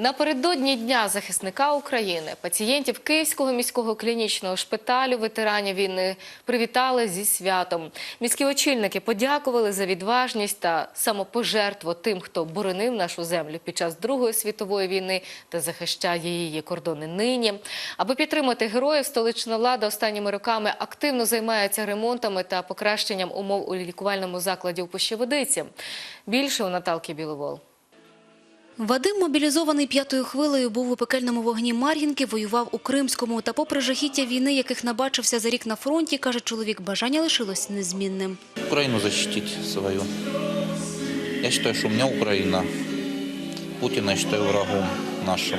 Напередодні Дня захисника України пацієнтів Київського міського клінічного шпиталю ветеранів війни привітали зі святом. Міські очільники подякували за відважність та самопожертву тим, хто боронив нашу землю під час Другої світової війни та захищає її кордони нині. Аби підтримати героїв, столична влада останніми роками активно займається ремонтами та покращенням умов у лікувальному закладі у Пущеводиці. Більше у Наталки Біловол. Вадим, мобілізований п'ятою хвилею, був у пекельному вогні Мар'їнки, воював у Кримському. Та попри жахіття війни, яких набачився за рік на фронті, каже чоловік, бажання лишилось незмінним. Украину защитить свою. Я считаю, что у меня Украина. Путина я считаю врагом нашим.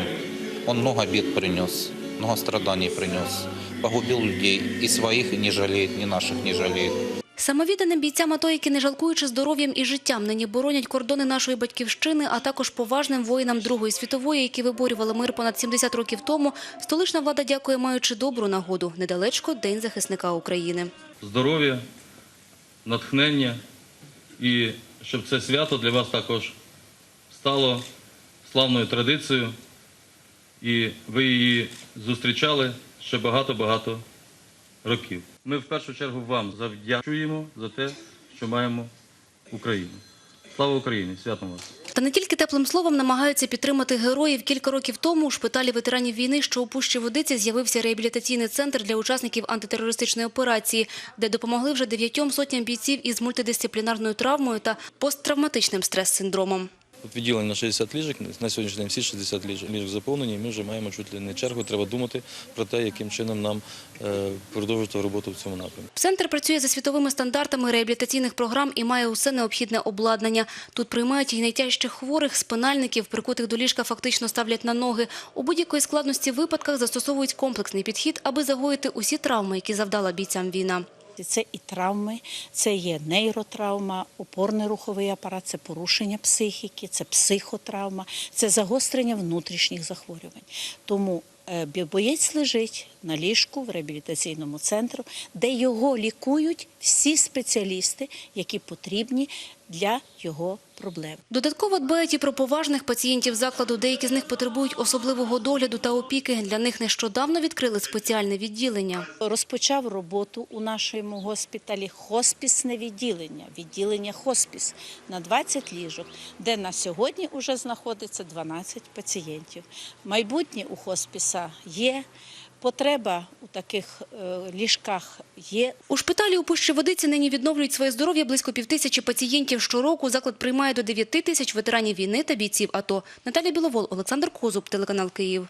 Он много бед принес, много страданий принес. Погубил людей. И своих не жалеет, ни наших не жалеет. Самовідданим бійцям АТО, які не жалкуючи здоров'ям і життям, нині боронять кордони нашої батьківщини, а також поважним воїнам Другої світової, які виборювали мир понад 70 років тому, столична влада дякує, маючи добру нагоду. Недалечко День захисника України. здоров'я, натхнення і щоб це свято для вас також стало славною традицією, і ви її зустрічали ще багато-багато років. Ми в першу чергу вам завдячуємо за те, що маємо Україну. Слава Україні! Святом вас! Та не тільки теплим словом намагаються підтримати героїв. Кілька років тому у шпиталі ветеранів війни, що у Пущі Водиці, з'явився реабілітаційний центр для учасників антитерористичної операції, де допомогли вже дев'ятьом сотням бійців із мультидисциплінарною травмою та посттравматичним стрес-синдромом. Тут відділення на 60 ліжок, на сьогоднішній день всі 60 ліжок заповнені, і ми вже маємо чуть ли не чергу. Треба думати про те, яким чином нам е, продовжувати роботу в цьому напрямку. Центр працює за світовими стандартами реабілітаційних програм і має усе необхідне обладнання. Тут приймають і найтяжчих хворих, спинальників, прикутих до ліжка фактично ставлять на ноги. У будь-якої складності випадках застосовують комплексний підхід, аби загоїти усі травми, які завдала бійцям війна. Це і травми, це є нейротравма, опорний руховий апарат, це порушення психіки, це психотравма, це загострення внутрішніх захворювань. Тому е, боєць лежить на ліжку в реабілітаційному центрі, де його лікують всі спеціалісти, які потрібні для його проблем. Додатково дбають і про поважних пацієнтів закладу. Деякі з них потребують особливого догляду та опіки. Для них нещодавно відкрили спеціальне відділення. Розпочав роботу у нашому госпіталі хоспісне відділення, відділення хоспіс на 20 ліжок, де на сьогодні вже знаходиться 12 пацієнтів. Майбутнє у хоспіса є, потреба у таких е, ліжках є. У шпиталі у Пущеводиці нині відновлюють своє здоров'я близько півтисячі пацієнтів. Щороку заклад приймає до 9 тисяч ветеранів війни та бійців АТО. Наталя Біловол, Олександр Козуб, телеканал Київ.